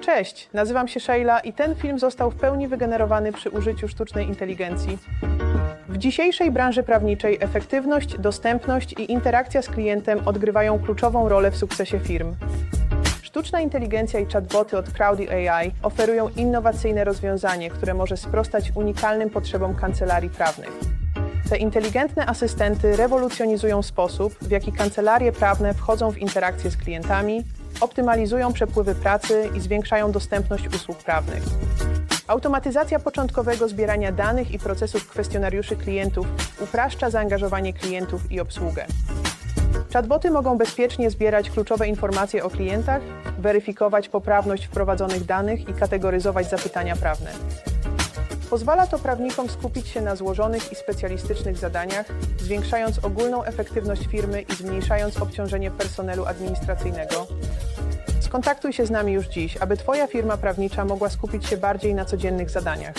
Cześć, nazywam się Sheila i ten film został w pełni wygenerowany przy użyciu sztucznej inteligencji. W dzisiejszej branży prawniczej efektywność, dostępność i interakcja z klientem odgrywają kluczową rolę w sukcesie firm. Sztuczna inteligencja i chatboty od Crowdy AI oferują innowacyjne rozwiązanie, które może sprostać unikalnym potrzebom kancelarii prawnych. Te inteligentne asystenty rewolucjonizują sposób, w jaki kancelarie prawne wchodzą w interakcje z klientami, optymalizują przepływy pracy i zwiększają dostępność usług prawnych. Automatyzacja początkowego zbierania danych i procesów kwestionariuszy klientów upraszcza zaangażowanie klientów i obsługę. Chatboty mogą bezpiecznie zbierać kluczowe informacje o klientach, weryfikować poprawność wprowadzonych danych i kategoryzować zapytania prawne. Pozwala to prawnikom skupić się na złożonych i specjalistycznych zadaniach, zwiększając ogólną efektywność firmy i zmniejszając obciążenie personelu administracyjnego. Skontaktuj się z nami już dziś, aby Twoja firma prawnicza mogła skupić się bardziej na codziennych zadaniach.